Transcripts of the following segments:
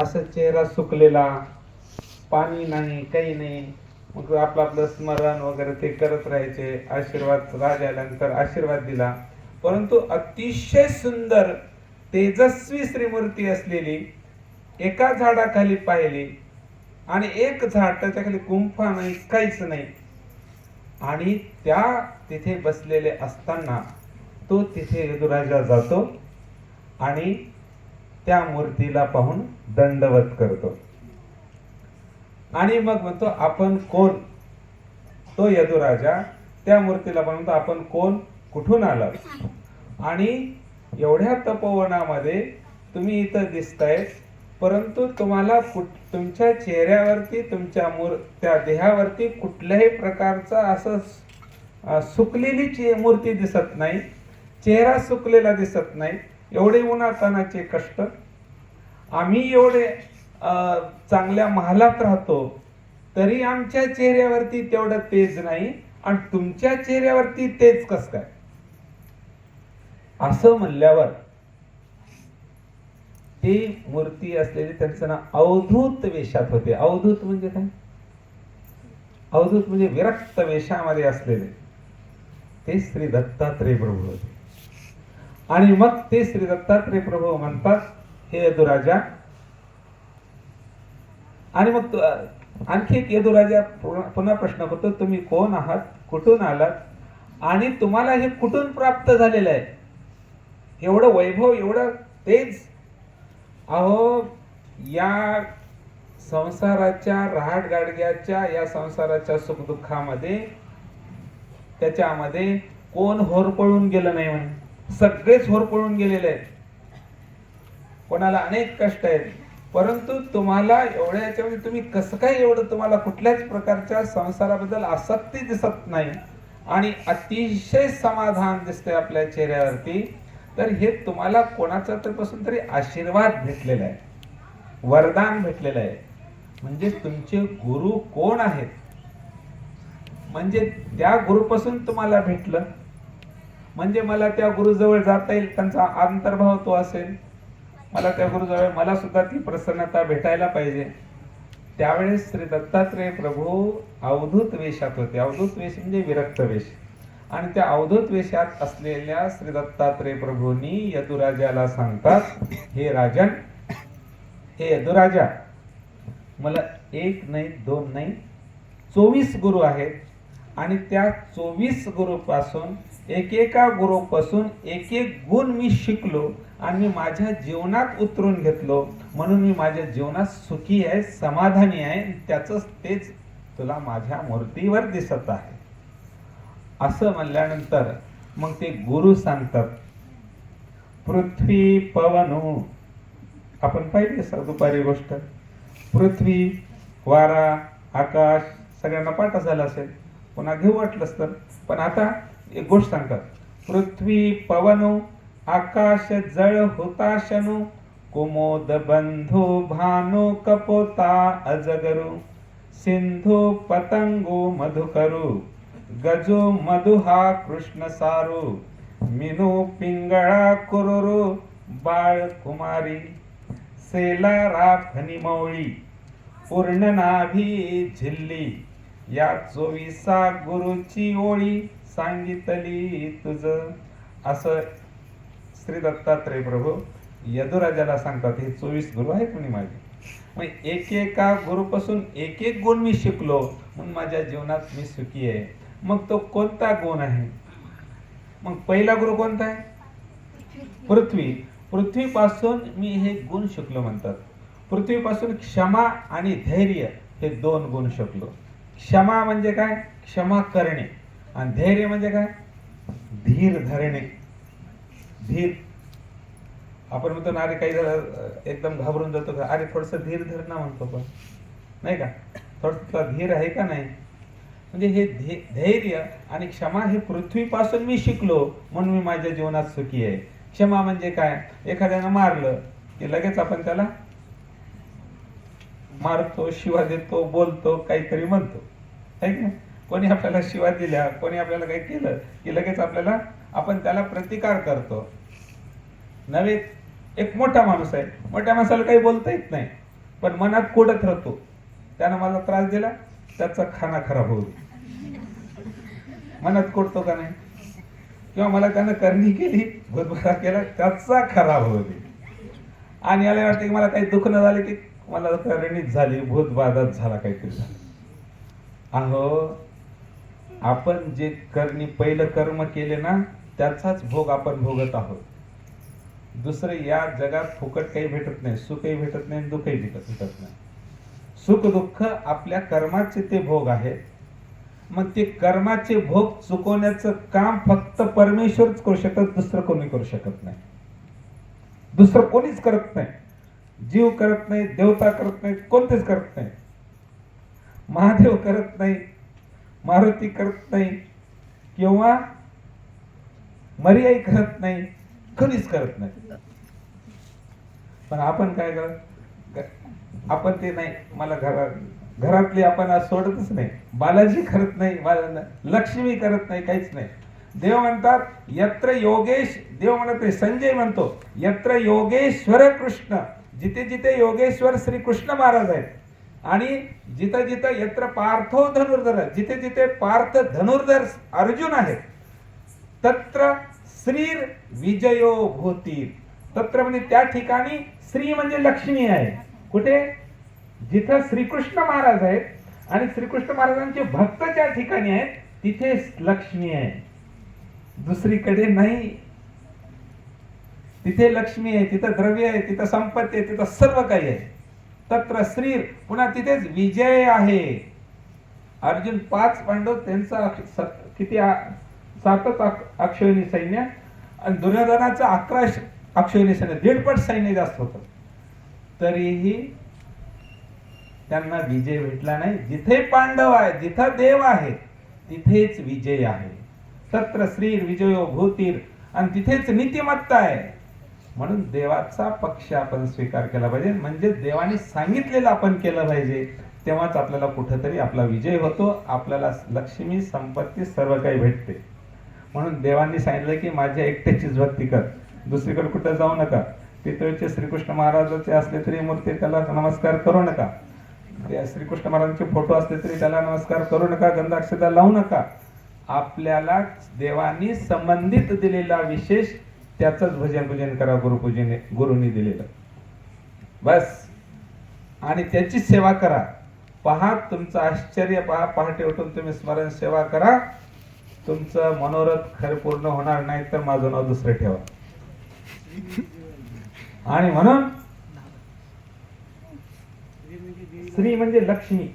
असं चेहरा सुकलेला पाणी नाही काही नाही. मग आपलं आपलं स्मरण वगैरे ते करत राहायचे आशीर्वाद राज आल्यानंतर आशीर्वाद दिला. परंतु अतिशय सुंदर तेजस्वी श्रीमूर्ती असलेली एका झाडाखाली पाहिली आणि एक झाड त्याच्याखाली गुंफा नाही काहीच नाही. आणि त्या तिथे बसलेले असताना तो तिथे यदुराजा जातो आणि त्या मूर्तीला पाहून दंडवत करतो. आणि मग म्हणतो आपण कोण? तो यदुराजा त्या मूर्तीला म्हणतो आपण कोण? कुठून आलात? आणि एवढ्या तपोवनामध्ये तुम्ही इथं दिसताय परंतु तुम्हाला कुठ तुमच्या चेहऱ्यावरती तुमच्या मूर त्या देहावरती कुठल्याही प्रकारचा असं सुकलेली चे मूर्ती दिसत नाही चेहरा सुकलेला दिसत नाही. एवढे उन्हातानाचे कष्ट. आम्ही एवढे चांगल्या महालात राहतो तरी आमच्या चेहऱ्यावरती तेवढं तेज नाही आणि तुमच्या चेहऱ्यावरती तेज कस काय? असं म्हणल्यावर ती मूर्ती असलेली त्यांचं नाव अवधूत वेशात होते. अवधूत म्हणजे काय? अवधूत म्हणजे विरक्त वेशामध्ये असलेले. ते श्री दत्तात्रय प्रभू होते. आणि मग ते श्री दत्तात्रय प्रभू म्हणतात हे यदुराजा. आणि मग आणखी एक यदुराजा पुन्हा पुन्हा प्रश्न करतो तुम्ही कोण आहात? कुठून आलात? आणि तुम्हाला हे कुठून प्राप्त झालेलं आहे? एवढं वैभव एवढं तेज. अहो या संसाराच्या रहाटगाडग्याच्या या संसाराच्या सुखदुःखामध्ये त्याच्यामध्ये कोण होरपळून गेलं नाही म्हणे. सगळेच होरपळून गेलेले आहेत. कोणाला अनेक कष्ट आहेत. परंतु तुम्हाला एवढ्या याच्यामध्ये तुम्ही कसं काय एवढं तुम्हाला कुठल्याच प्रकारच्या संसाराबद्दल आसक्ती दिसत नाही आणि अतिशय समाधान दिसतंय आपल्या चेहऱ्यावरती तर हे तुम्हाला कोणाचा तरी पासून तरी आशीर्वाद भेटलेला आहे. वरदान भेटलेलं आहे. म्हणजे तुमचे गुरु कोण आहेत? म्हणजे त्या गुरुपासून तुम्हाला भेटलं. म्हणजे मला त्या गुरुजवळ जाता येईल त्यांचा अंतर्भाव तो असेल. मला त्या गुरुजवळ मला सुद्धा ती प्रसन्नता भेटायला पाहिजे. त्यावेळेस श्री दत्तात्रय प्रभू अवधूत वेशात होते. अवधूत वेश म्हणजे विरक्त वेश. आणि त्या अवधूत वेशात असलेल्या श्री दत्तात्रय प्रभूंनी यदुराजाला सांगतात हे राजन हे यदुराजा मला एक नाही दोन नाही चोवीस गुरु आहेत. आणि त्या चोवीस गुरुपासून एकेका गुरुपासून एक एक गुण मी शिकलो आणि मी माझ्या जीवनात उतरून घेतलो. म्हणून मी माझ्या जीवनात सुखी आहे समाधानी आहे. त्याचंच तेच तुला माझ्या मूर्तीवर दिसत आहे. असं म्हणल्यानंतर मग ते गुरु सांगतात पृथ्वी पवनो. आपण पाहिजे सर दुपारी गोष्ट. पृथ्वी वारा आकाश सगळ्यांना पाठ झाला असेल. पुन्हा घेऊ वाटलंच तर. पण आता एक गोष्ट सांगतात. पृथ्वी पवनो आकाश जळ हुताशनु कुमोद बंधू भानु कपोता अजगरू सिंधू पतंगो मधुकरु गजो मधुहा कृष्ण सारू मिनू पिंगळा कुरुरु बाळ कुमारी सेला राखणी मौळी पूर्ण नाभी झिल्ली या चोवीसा गुरुची ओळी सांगितली तुझ. असं श्री दत्तात्रय प्रभू यदुराजाला सांगतात हे चोवीस गुरु आहेत म्हणे माझे. मग एक एका गुरुपासून एक एक गुण मी शिकलो म्हणून माझ्या जीवनात मी सुखी आहे. मग तो कोणता गुण आहे? मग पहिला गुरु कोणता आहे? पृथ्वी. पृथ्वीपासून मी हे गुण शिकलो म्हणतात. पृथ्वीपासून क्षमा आणि धैर्य हे दोन गुण शिकलो. क्षमा म्हणजे काय? क्षमा करणे. आणि धैर्य म्हणजे काय? धीर धरणे. धीर. आपण म्हणतो ना अरे काही एकदम घाबरून जातो का? अरे थोडस धीर धरणा म्हणतो पण नाही का? थोडंसं धीर आहे का नाही? म्हणजे हे धै- धैर्य आणि क्षमा हे पृथ्वीपासून मी शिकलो म्हणून मी माझ्या जीवनात सुखी आहे. क्षमा म्हणजे काय? एखाद्यानं मारलं की लगेच आपण त्याला मारतो शिवा देतो बोलतो काहीतरी म्हणतो. ऐक की नाही? कोणी आपल्याला शिवा दिल्या कोणी आपल्याला काही केलं की लगेच आपल्याला आपण त्याला प्रतिकार करतो. नव्हे एक मोठा माणूस आहे. मोठ्या माणसाला काही बोलता येत नाही पण मनात कोडत राहतो त्यानं मला त्रास दिला त्याचा खाना खराब होईल मनात कोडतो का नाही? किंवा मला त्यानं करणी केली भूतभरा केला त्याचा खराब होईल आणि याला वाटतं की मला काही दुखणं झालं की मला करणीच झाली भूतबाधात झाला काहीतरी. झालं अहो आपण जे करणी पहिलं कर्म केले ना त्याचाच भोग आपण भोगत आहोत. दुसरं या जगात फुकट काही भेटत नाही सुखही भेटत नाही दुःखही भेटत भेटत नाही. सुख दुःख आपल्या कर्माचे ते भोग आहेत मग ते कर्माचे भोग चुकवण्याचं काम फक्त परमेश्वरच करू शकत दुसरं कोणी करू शकत नाही. दुसरं कोणीच करत नाही. जीव करत नाही देवता करत नाही कोणतेच करत नाही. महादेव करत नाही मारुती करत नाही किंवा मर्याई करत नाही कधीच करत नाही. पण आपण काय करत आपण ते नाही मला घरात घरातली आपण आज सोडतच नाही. बालाजी करत नाही बाला- लक्ष्मी करत नाही काहीच नाही. देव म्हणतात यत्र योगेश देव म्हणत संजय म्हणतो यत्र योगेश्वर कृष्ण. जिथे जिथे योगेश्वर श्री कृष्ण महाराज आहेत आणि जिथं जिथं यत्र पार्थो धनुर्धर जिथे जिथे पार्थ धनुर्धर अर्जुन आहेत तत्र श्रीर विजयो भूती. तत्र म्हणजे त्या ठिकाणी श्री म्हणजे लक्ष्मी आहे. कुठे? जिथं श्रीकृष्ण महाराज आहेत आणि श्रीकृष्ण महाराजांचे भक्त ज्या ठिकाणी आहेत तिथे लक्ष्मी आहे. दुसरीकडे नाही. तिथे लक्ष्मी आहे तिथं द्रव्य आहे तिथं संपत्ती आहे तिथं सर्व काही आहे. तत्र श्रीर पुन्हा तिथेच विजय आहे. अर्जुन पाच पांडव त्यांचा किती सातच अक्षयनी सैन्य आणि दुर्योधनाचं अकरा अक्षयनी सैन्य दीडपट सैन्य जास्त होतं. तरीही त्यांना विजय भेटला नाही. जिथे पांडव आहे जिथं देव आहे तिथेच विजय आहे. तत्र श्रीर विजयो भूतीर आणि तिथेच नीतिमत्ता आहे. म्हणून देवाचा पक्ष आपण स्वीकार केला पाहिजे. म्हणजे देवाने सांगितलेलं आपण केलं पाहिजे. तेव्हाच आपल्याला कुठंतरी आपला विजय होतो. आपल्याला लक्ष्मी संपत्ती सर्व काही भेटते. म्हणून देवांनी सांगितलं की माझ्या एकट्याचीच भक्ती कर. दुसरीकडे कुठं जाऊ नका. पितळचे श्रीकृष्ण महाराजाचे असले तरी मूर्ती त्याला नमस्कार करू नका. श्रीकृष्ण महाराजांचे फोटो असले तरी त्याला नमस्कार करू नका. गंधाक्षता लावू नका. आपल्याला देवानी संबंधित दिलेला विशेष त्याचंच भजन पूजन करा गुरुपूजेने गुरुनी दिलेलं. बस. आणि त्याची सेवा करा. पहा तुमचं आश्चर्य पहा पहाटे उठून तुम्ही स्मरण सेवा करा. तुमचं मनोरथ खरं पूर्ण होणार नाही तर माझं नाव दुसरं ठेवा. आणि म्हणून स्त्री म्हणजे लक्ष्मी.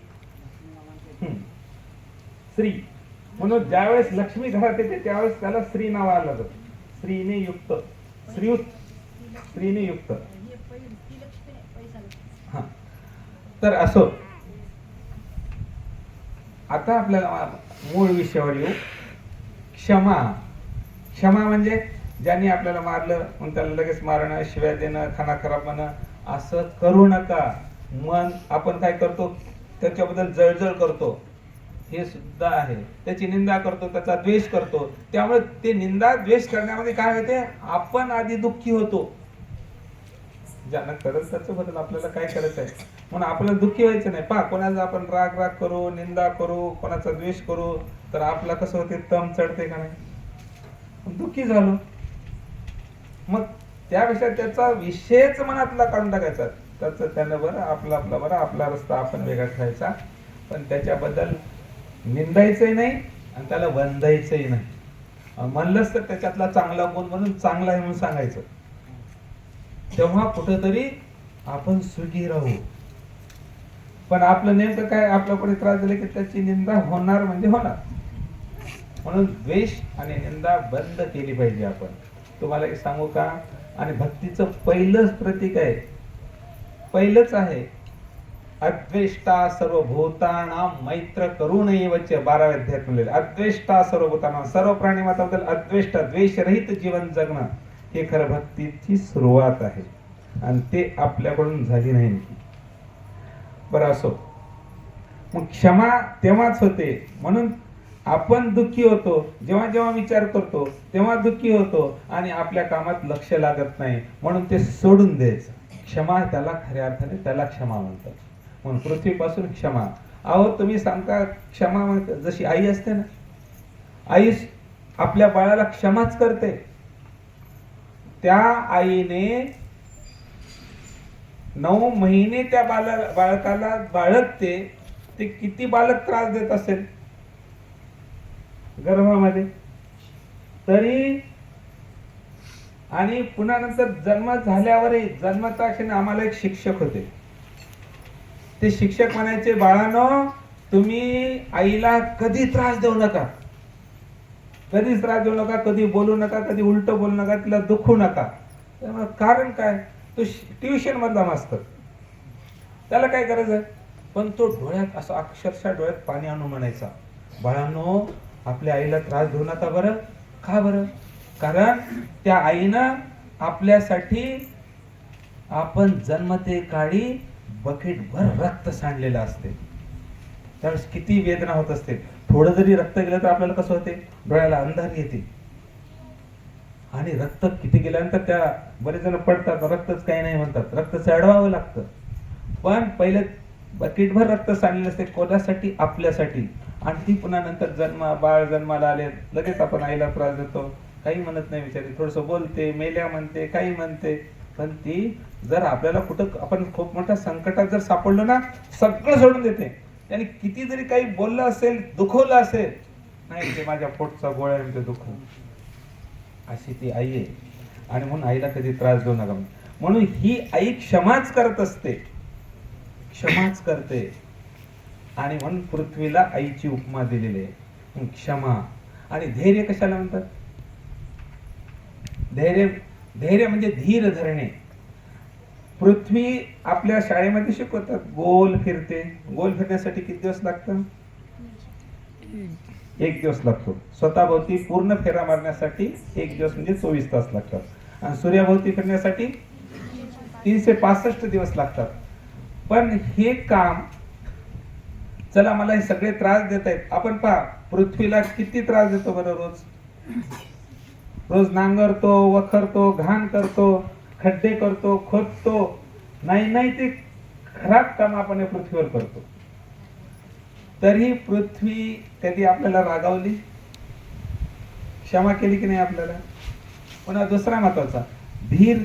स्त्री. म्हणून ज्यावेळेस लक्ष्मी घरात येते त्यावेळेस त्याला स्त्री नाव आलं जातं. स्त्रीने युक्त स्त्रीयुक्त स्त्रीने युक्त हा. तर असो. आता आपल्याला मूळ विषयावर येऊ. क्षमा. क्षमा म्हणजे ज्यांनी आपल्याला मारलं मग त्याला लगेच मारणं शिव्या देणं खाना खराब म्हणणं असं करू नका. मन आपण काय करतो? त्याच्याबद्दल जळजळ करतो. हे सुद्धा आहे. त्याची निंदा करतो त्याचा द्वेष करतो. त्यामुळे ते निंदा द्वेष करण्यामध्ये काय होते? आपण आधी दुःखी होतो. ज्यांना करेल त्याचं बदल आपल्याला काय करायचं आहे? म्हणून आपल्याला दुःखी व्हायचं नाही. पहा कोणाचा आपण राग राग करू निंदा करू कोणाचा द्वेष करू तर आपला कसं होते? तम चढते का नाही? दुःखी झालो. मग त्यापेक्षा त्याचा विषयच मनातला काढून टाकायचा. त्याचं त्यानं बरं आपला आपला बरं आपला रस्ता आपण वेगळा ठेवायचा. पण त्याच्याबद्दल निंदायचंही नाही आणि त्याला वंदायचंही नाही. म्हणलंच तर त्याच्यातला चांगला गुण म्हणून चांगला आहे म्हणून सांगायचं. तेव्हा कुठंतरी आपण सुखी राहू. पण आपलं नेमकं काय? आपल्याकडे त्रास दिला की त्याची निंदा होणार म्हणजे होणार. म्हणून द्वेष आणि निंदा बंद केली पाहिजे आपण. तुम्हाला एक सांगू का? आणि भक्तीचं पहिलंच प्रतीक आहे. पहिलंच आहे. अद्वेष्टा सर्वभूताना मैत्र करू नये वच्चे बाराव्या अध्यात म्हणलेलं अद्वेष्टा सर्वभूताना सर्व प्राणी माताबद्दल अद्वेष्ट द्वेषरहित जीवन जगणं हे खरं भक्तीची सुरुवात आहे. आणि ते आपल्याकडून झाली नाही बरं असो. मग क्षमा तेव्हाच होते. म्हणून आपण दुःखी होतो जेव्हा जेव्हा विचार करतो तेव्हा दुःखी होतो आणि आपल्या कामात लक्ष लागत नाही. म्हणून ते सोडून द्यायचं. क्षमा त्याला खऱ्या अर्थाने त्याला क्षमा म्हणतात. म्हणून पृथ्वीपासून क्षमा. अहो तुम्ही सांगता क्षमा जशी आई असते ना आई आपल्या बाळाला क्षमाच करते. त्या आईने नऊ महिने त्या बाला बाळकाला बाळगते ते किती बालक त्रास देत असेल? गर्भामध्ये. तरी आणि पुन्हा नंतर जन्म झाल्यावरही जन्मताक्षणी आम्हाला एक शिक्षक होते. ते शिक्षक म्हणायचे बाळानो तुम्ही आईला कधी त्रास देऊ नका. कधीच त्रास देऊ नका कधी बोलू नका कधी उलट बोलू नका तिला दुखू नका. कारण काय? तो ट्युशन मधला मास्तर. त्याला काय करायचं? पण तो डोळ्यात असं अक्षरशः डोळ्यात पाणी आणू म्हणायचा. बाळांनो आपल्या आईला त्रास देऊ नका बरं. का बरं? कारण त्या आईनं आपल्यासाठी आपण जन्मते काळी बकेट भर रक्त सांडलेलं असते. त्यावेळेस किती वेदना होत असते. थोडं जरी रक्त गेलं तर आपल्याला कसं होते? डोळ्याला अंधार येते. आणि रक्त किती गेल्यानंतर त्या बरेच जण पडतात. रक्तच काही नाही म्हणतात. रक्त चढवावं लागतं. पण पहिले बकेटभर रक्त सांडलेलं असते. कोणासाठी? आपल्यासाठी. आणि ती पुन्हा नंतर जन्म बाळ जन्माला आले. लगेच आपण आईला त्रास देतो. काही म्हणत नाही विचारी. थोडंसं बोलते मेल्या म्हणते काही म्हणते. पण ती जर आपल्याला कुठं आपण खूप मोठ्या संकटात जर सापडलो ना सगळं सोडून देते. त्याने किती जरी काही बोललं असेल दुखवलं असेल नाही ते माझ्या पोटचा गोळ्या आहे, ते अशी ती आई आहे. आणि म्हणून आईला कधी त्रास देऊ नका. म्हणून ही आई क्षमाच करत असते. क्षमाच करते. आणि म्हणून पृथ्वीला आईची उपमा दिलेली आहे. क्षमा. आणि धैर्य कशाला म्हणतात? धैर्य धैर्य म्हणजे धीर धरणे. पृथ्वी आपल्या शाळेमध्ये शिकवतात गोल फिरते. गोल फिरण्यासाठी किती दिवस लागतात? एक दिवस लागतो. स्वतःभोवती पूर्ण फेरा मारण्यासाठी एक दिवस म्हणजे चोवीस तास लागतात. आणि सूर्याभोवती फिरण्यासाठी तीनशे पासष्ट दिवस लागतात. पण हे काम चला मला हे सगळे त्रास देत आहेत आपण पहा पृथ्वीला किती त्रास देतो बरं रोज? रोज नांगरतो वखरतो घाण करतो खड्डे करतो खोदतो. नाही नाही ते खराब काम आपण या पृथ्वीवर करतो. तरी पृथ्वी कधी आपल्याला रागावली? क्षमा केली की नाही आपल्याला? पुन्हा दुसरा महत्त्वाचा धीर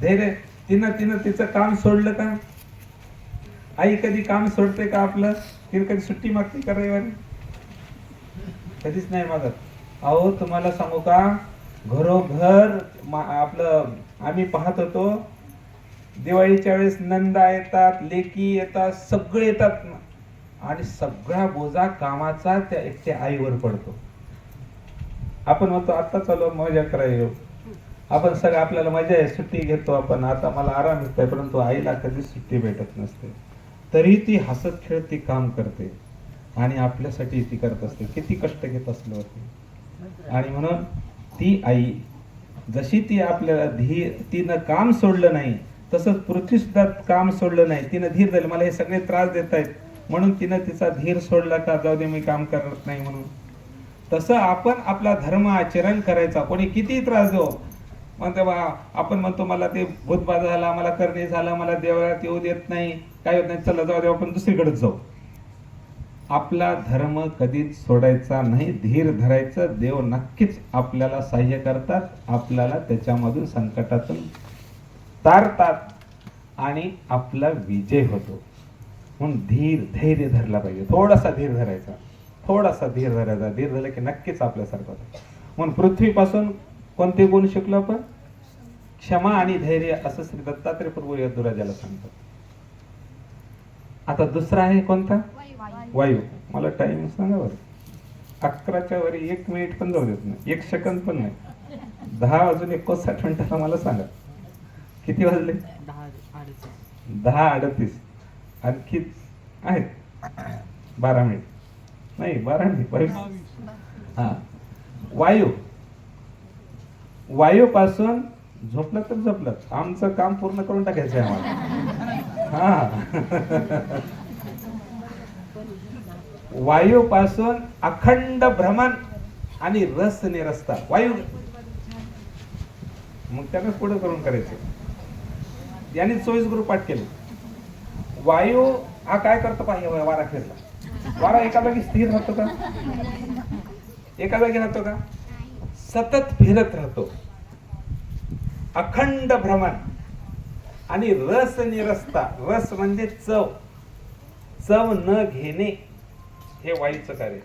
धैर्य. तिनं तिनं तिचं काम सोडलं का? आई कधी काम सोडते का आपलं? तिनं कधी सुट्टी मागते का रविवारी? कधीच नाही मागत. अहो तुम्हाला सांगू का? घरोघर आपलं आम्ही पाहत होतो. दिवाळीच्या वेळेस नंदा येतात लेकी येतात सगळे येतात. आणि सगळा बोजा कामाचा त्या एकट्या आईवर पडतो. आपण म्हणतो आता चलो मजा करायला आपण सगळं आपल्याला मजा आहे सुट्टी घेतो आपण. आता मला आराम मिळतोय परंतु आईला कधी सुट्टी भेटत नसते. तरी ती हसत खेळत ती काम करते. आणि आपल्यासाठी ती करत असते. किती कष्ट घेत असलं होते. आणि म्हणून ती आई जशी ती आपल्याला धीर तिनं काम सोडलं नाही तसंच पृथ्वीसुद्धा काम सोडलं नाही तिनं धीर दिलं. मला हे सगळे त्रास देत आहेत. म्हणून तिनं तिचा धीर सोडला का? जाऊ दे मी काम करत नाही म्हणून. तसं आपण आपला धर्म आचरण करायचा. कोणी किती त्रास देऊ म्हणते बा आपण म्हणतो मला ते भूतबाधा झाला मला करणे झाला मला देवळात येऊ देत नाही. काय होत नाही? चला जाऊ दे आपण दुसरीकडे जाऊ. आपला धर्म कधीच सोडायचा नाही धीर धरायचं देव नक्कीच आपल्याला सहाय्य करतात आपल्याला त्याच्यामधून संकटातून तारतात आणि आपला विजय होतो. म्हणून धीर धैर्य धरला पाहिजे. थोडासा धीर धरायचा. थोडासा धीर धरायचा. धीर धरला की नक्कीच आपल्यासारखं होतं. म्हणून पृथ्वीपासून कोणते गुण शिकलो आपण? क्षमा आणि धैर्य असं श्री दत्तात्रय प्रभू यदुराजाला सांगतात. आता दुसरा आहे कोणता? वायू मला टाइम सांगा बरं. अकराच्या वरी एक मिनिट पण जाऊ देत नाही एक सेकंद पण नाही. दहा वाजून एकोणसाठ मिनिटाला मला सांगा. किती वाजले? दहा अडतीस. आणखी आहेत. बारा मिनिट नाही बारा मिनिट बावीस. हा. वायू. वायूपासून झोपलं तर झोपलं आमचं काम पूर्ण करून टाकायचं आहे आम्हाला. हा. वायूपासून अखंड भ्रमण आणि रस निरस्ता. वायू. मग त्यानं पुढे करून करायचं. यांनी चोवीस गुरु पाठ केले. वायू हा काय करतो पाहिजे वारा फिरला वारा एका जागी स्थिर राहतो का? एका जागी राहतो का? सतत फिरत राहतो. अखंड भ्रमण आणि रस निरस्ता. रस म्हणजे चव. चव न घेणे. हे वाईचं कार्य.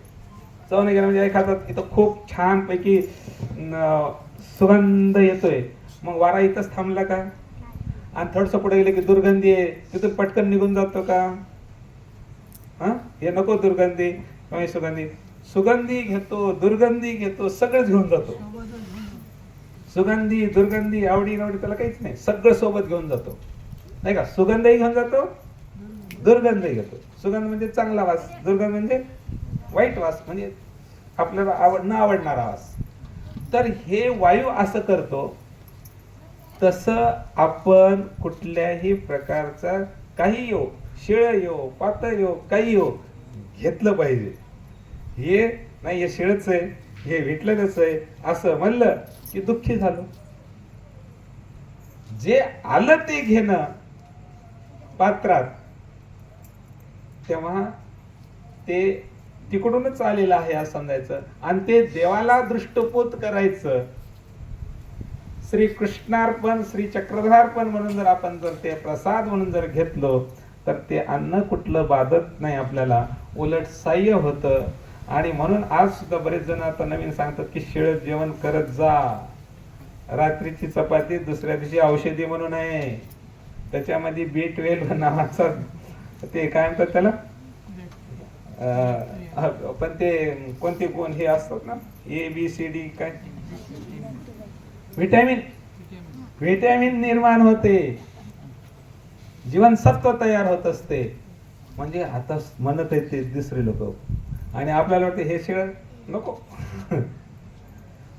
चव नाही घेणे म्हणजे एखादा इथं खूप छानपैकी सुगंध येतोय. मग वारा इथंच थांबला का? आणि थोडंसं पुढे गेलं की दुर्गंधी आहे. तिथून पटकन निघून जातो का? हा? हे नको दुर्गंधी. सुगंधी? सुगंधी घेतो दुर्गंधी घेतो सगळंच घेऊन जातो. सुगंधी दुर्गंधी आवडी नावडी त्याला काहीच नाही. सगळं सोबत घेऊन जातो. नाही का? सुगंधही घेऊन जातो दुर्गंधही घेतो. सुगंध म्हणजे चांगला वास दुर्गंध म्हणजे वाईट वास म्हणजे आपल्याला आवड न आवडणारा वास. तर हे वायू असं करतो तसं आपण कुठल्याही प्रकारचा काही येऊ शिळ येऊ पातळ येऊ काही येऊ घेतलं पाहिजे. हे नाही हे शिळच आहे हे विटलेलंच आहे असं म्हणलं की दुःखी झालो. जे आलं ते घेणं पात्रात तेव्हा ते तिकडूनच आलेलं आहे असं समजायचं. आणि ते देवाला दृष्टपोत करायचं. श्री कृष्णार्पण श्री चक्रधार्पण म्हणून जर आपण जर ते प्रसाद म्हणून जर घेतलो तर ते अन्न कुठलं बाधत नाही आपल्याला. उलट साह्य होतं. आणि म्हणून आज सुद्धा बरेच जण आता नवीन सांगतात की शिळ जेवण करत जा. रात्रीची चपाती दुसऱ्या दिवशी औषधी म्हणून आहे. त्याच्यामध्ये बी ट्वेल्व नावाचा ते काय म्हणतात त्याला? पण ते कोणते कोण हे असतात ना? ए बी सी डी काय? व्हिटॅमिन व्हिटॅमिन निर्माण होते. जीवनसत्व तयार होत असते. म्हणजे आता म्हणत आहेत ते दुसरे लोक. आणि आपल्याला वाटते हे शिळ नको.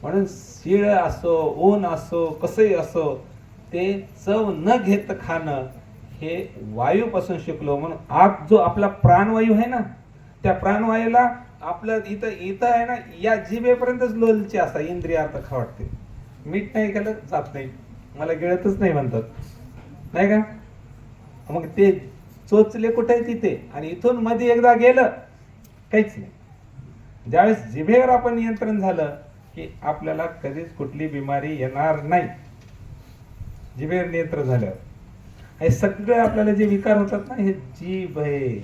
म्हणून शिळ असो ऊन असो कसंही असो ते चव न घेत खाणं हे वायूपासून शिकलो म्हणून. आग जो आपला प्राणवायू आहे ना त्या प्राणवायूला आपलं इथं इथं आहे ना या जिभेपर्यंतच लोलचे असतात इंद्रिय अर्थ वाटते. मीठ नाही केलं जात नाही. मला गिळतच नाही म्हणतात. नाही का? मग ते चोचले कुठे तिथे? आणि इथून मध्ये एकदा गेलं काहीच नाही. ज्यावेळेस जिभेवर आपण नियंत्रण झालं की आपल्याला कधीच कुठली बिमारी येणार नाही. जिभेवर नियंत्रण झाल्यावर. हे सगळे आपल्याला जे विकार होतात ना हे जीभ आहे.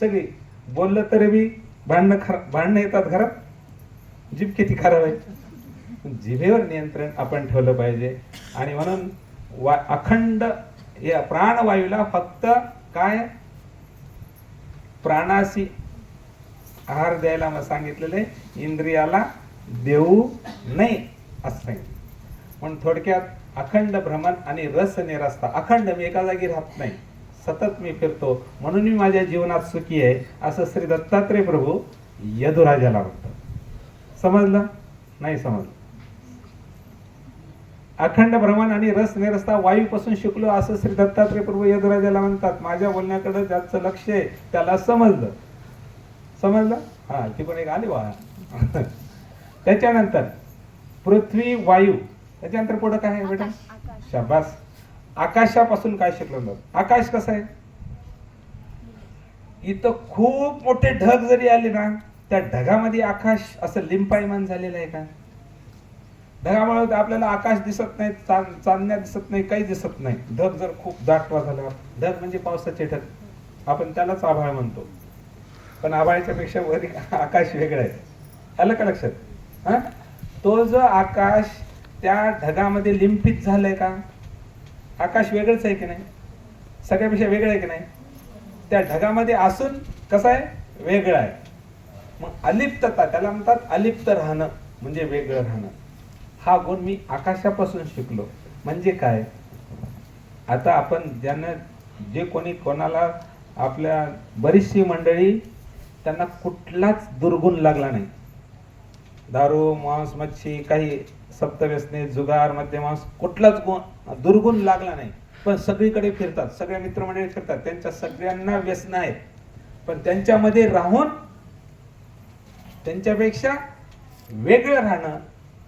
सगळी बोललं तरी बी भांडणं खरा भांडणं येतात घरात. जीभ किती खराब आहे. जिभेवर नियंत्रण आपण ठेवलं पाहिजे. आणि म्हणून वा अखंड या प्राणवायूला फक्त काय? प्राणाशी आहार द्यायला मग सांगितलेले इंद्रियाला देऊ नये असं सांगितलं. म्हणून थोडक्यात अखंड भ्रमण आणि रस निरस्ता. अखंड मी एका जागी राहत नाही. सतत मी फिरतो. म्हणून मी माझ्या जीवनात सुखी आहे असं श्री दत्तात्रय प्रभू यदुराजाला म्हणतात. समजलं? नाही समजलं. अखंड भ्रमण आणि रस निरस्ता वायूपासून शिकलो असं श्री दत्तात्रय प्रभू यदुराजाला म्हणतात. माझ्या बोलण्याकडे ज्याचं लक्ष आहे त्याला समजलं. समजलं? हा ती पण एक आली वा त्याच्यानंतर पृथ्वी वायू. त्याच्यानंतर पुढं काय आहे बेटा? शाबास. आकाशापासून काय शिकलो जात आकाश कसं आहे? इथं खूप मोठे ढग जरी आले ना त्या ढगामध्ये आकाश असं लिंपायमान झालेलं आहे का? ढगामुळे आपल्याला आकाश दिसत नाही चांद चांदण्या दिसत नाही काही दिसत नाही. ढग जर खूप दाटवा झाला ढग म्हणजे पावसाचे ढग. आपण त्यालाच आभाळ म्हणतो. पण आभाळाच्या पेक्षा वर आकाश वेगळं आहे. आलं का लक्षात? हा? तो जो आकाश त्या ढगामध्ये लिंपित झालंय का? आकाश वेगळंच आहे की नाही? सगळ्यापेक्षा वेगळं आहे की नाही? त्या ढगामध्ये असून कसं आहे? वेगळं आहे. मग अलिप्तता त्याला म्हणतात अलिप्त राहणं म्हणजे वेगळं राहणं. हा गुण मी आकाशापासून शिकलो. म्हणजे काय? आता आपण ज्यांना जे कोणी कोणाला आपल्या बरीचशी मंडळी त्यांना कुठलाच दुर्गुण लागला नाही. दारू मांस मच्छी काही सप्तव्यसने जुगार मध्यमांस कुठलाच गुण दुर्गुण लागला नाही. पण सगळीकडे फिरतात सगळ्या मित्रमंडळी फिरतात. त्यांच्या सगळ्यांना व्यसन आहेत पण त्यांच्यामध्ये राहून त्यांच्यापेक्षा वेगळं राहणं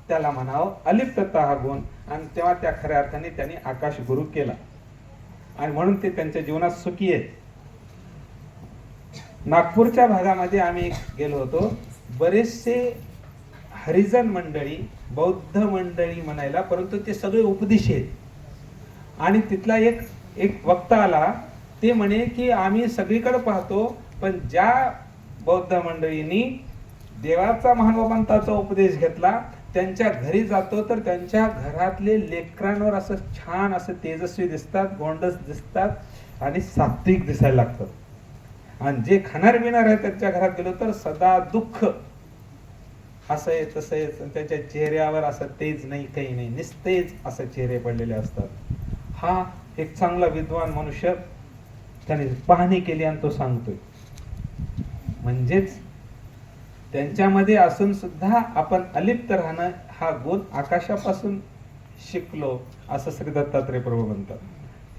त्याला म्हणावं अलिप्तता हा गुण. आणि तेव्हा त्या खऱ्या अर्थाने त्यांनी आकाश गुरु केला. आणि म्हणून ते त्यांच्या जीवनात सुखी आहेत. नागपूरच्या भागामध्ये आम्ही गेलो होतो. बरेचसे हरिजन मंडळी बौद्ध मंडळी म्हणायला परंतु ते सगळे उपदेश आहेत. आणि तिथला एक एक वक्ता आला ते म्हणे की आम्ही सगळीकडे पाहतो पण ज्या बौद्ध मंडळींनी देवाचा महानुभावांताचा उपदेश घेतला त्यांच्या घरी जातो तर त्यांच्या घरातले लेकरांवर असं छान असं तेजस्वी दिसतात गोंडस दिसतात आणि सात्विक दिसायला लागतात. आणि जे खाणार पिणार आहे त्यांच्या घरात गेलो तर सदा दुःख असं आहे तसं आहे त्याच्या चेहऱ्यावर असं तेज नाही काही नाही. निस्तेज असं चेहरे पडलेले असतात. हा एक चांगला विद्वान मनुष्य त्याने पाहणी केली आणि तो सांगतोय. म्हणजेच त्यांच्यामध्ये असून सुद्धा आपण अलिप्त राहणं हा गुण आकाशापासून शिकलो असं श्री दत्तात्रय प्रभू म्हणतात.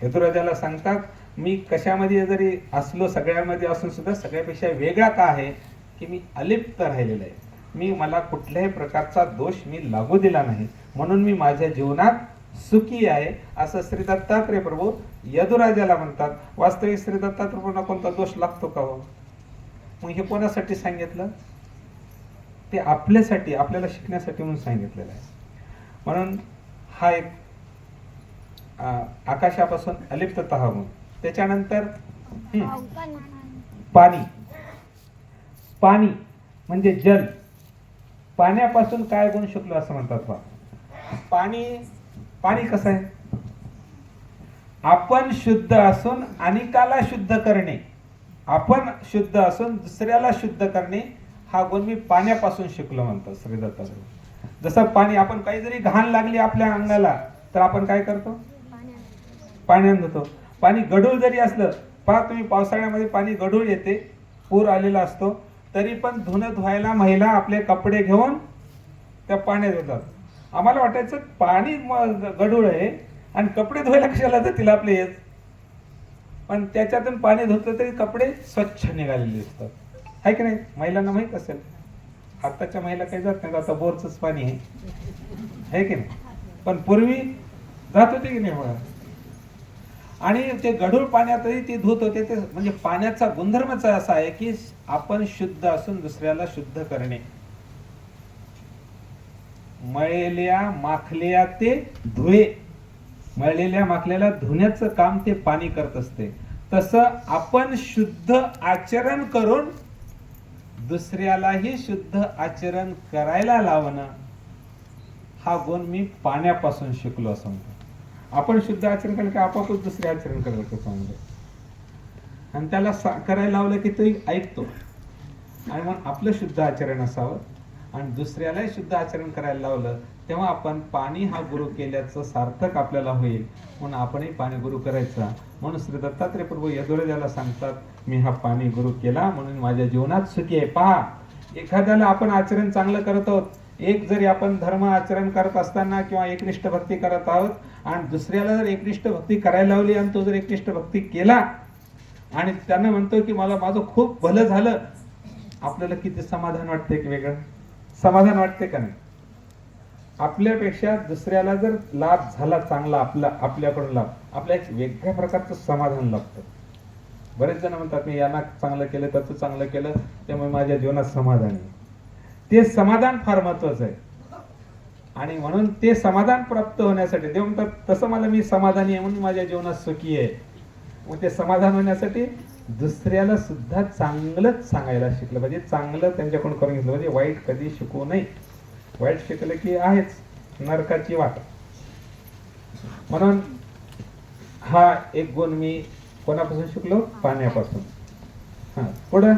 यदुराजाला सांगतात मी कशामध्ये जरी असलो सगळ्यामध्ये असून सुद्धा सगळ्यापेक्षा वेगळा का आहे की मी अलिप्त राहिलेला आहे. मी मला कुठल्याही प्रकारचा दोष मी लागू दिला नाही. म्हणून मी माझ्या जीवनात सुखी आहे असं श्री दत्तात्रय प्रभू यदुराजाला म्हणतात. वास्तविक श्री दत्तात्रय प्रभूंना कोणता दोष लागतो का हो? मग हे कोणासाठी सांगितलं? ते आपल्यासाठी आपल्याला शिकण्यासाठी म्हणून सांगितलेलं आहे. म्हणून हा एक आकाशापासून अलिप्तता हा गुण त्याच्यानंतर पाणी. पाणी म्हणजे जल. पाण्यापासून काय गुण शिकलो असं म्हणतात बा? पाणी पाणी कसं आहे? आपण शुद्ध असून अनिकाला शुद्ध करणे. आपण शुद्ध असून दुसऱ्याला शुद्ध करणे हा गुण मी पाण्यापासून शिकलो म्हणतो श्री दत्तात्रय जसं पाणी आपण काही जरी घाण लागली आपल्या अंगाला तर आपण काय करतो? पाण्यात धुतो पाणी गढूळ जरी असलं पहा तुम्ही पावसाळ्यामध्ये पाणी गढूळ येते पूर आलेला असतो तरी पण धुणं धुवायला महिला आपले कपडे घेऊन त्या पाण्यात येतात. आम्हाला वाटायचं पाणी गडूळ गढूळ आहे आणि कपडे धुवायला कशाला तिला आपले येत पण त्याच्यातून पाणी धुतलं तरी कपडे स्वच्छ निघालेले दिसतात. आहे की नाही? महिलांना माहीत असेल. आत्ताच्या महिला काही जात नाही आता बोरचंच पाणी आहे. आहे की नाही? पण पूर्वी जात होते की नाही आणि ते गढूळ पाण्यातही ते धुत होते ते म्हणजे पाण्याचा गुणधर्मच असा आहे की आपण शुद्ध असून दुसऱ्याला शुद्ध करणे. मळलेल्या माखल्या ते धुळे. मळलेल्या माखल्याला धुण्याचं काम ते पाणी करत असते. तसं आपण शुद्ध आचरण करून दुसऱ्यालाही शुद्ध आचरण करायला लावणं हा गुण मी पाण्यापासून शिकलो असं म्हणतो. आपण शुद्ध आचरण केलं की? आपापच दुसरे आचरण करत होतो चांगलं आणि त्याला सा- करायला लावलं की तो ऐकतो. आणि मग आपलं शुद्ध आचरण असावं. आणि दुसऱ्यालाही शुद्ध आचरण करायला लावलं तेव्हा आपण पाणी हा गुरु केल्याचं सार्थक आपल्याला होईल. म्हणून आपणही पाणी गुरु करायचा. म्हणून श्री दत्तात्रय प्रभू ज्याला सांगतात मी हा पाणी गुरु केला म्हणून माझ्या जीवनात सुखी आहे. पहा एखाद्याला आपण आचरण चांगलं करत आहोत एक जरी आपण धर्म आचरण करत असताना किंवा एकनिष्ठ भक्ती करत आहोत आणि दुसऱ्याला जर एकनिष्ठ भक्ती करायला लावली आणि तो जर एकनिष्ठ भक्ती केला आणि त्यानं म्हणतो की मला माझं खूप भलं झालं आपल्याला किती समाधान वाटते की वेगळं? समाधान वाटते का नाही? आपल्यापेक्षा दुसऱ्याला जर लाभ झाला चांगला आपला आपल्याकडून लाभ आपल्या एक वेगळ्या प्रकारचं समाधान लाभतं. बरेच जण म्हणतात मी यांना चांगलं केलं त्याचं चांगलं केलं त्यामुळे माझ्या जीवनात समाधान आहे. ते समाधान फार महत्वाचं आहे. आणि म्हणून ते समाधान प्राप्त होण्यासाठी देव म्हणतात तसं मला मी समाधानी आहे म्हणून माझ्या जीवनात सुखी आहे. मग ते समाधान होण्यासाठी दुसऱ्याला सुद्धा चांगलंच सांगायला शिकलं पाहिजे. चांगलं त्यांच्याकडून करून घेतलं पाहिजे. वाईट कधी शिकू नये. वाईट शिकलं की आहेच नरकाची वाट. म्हणून हा एक गुण मी कोणापासून शिकलो? पाण्यापासून. हा पुढं?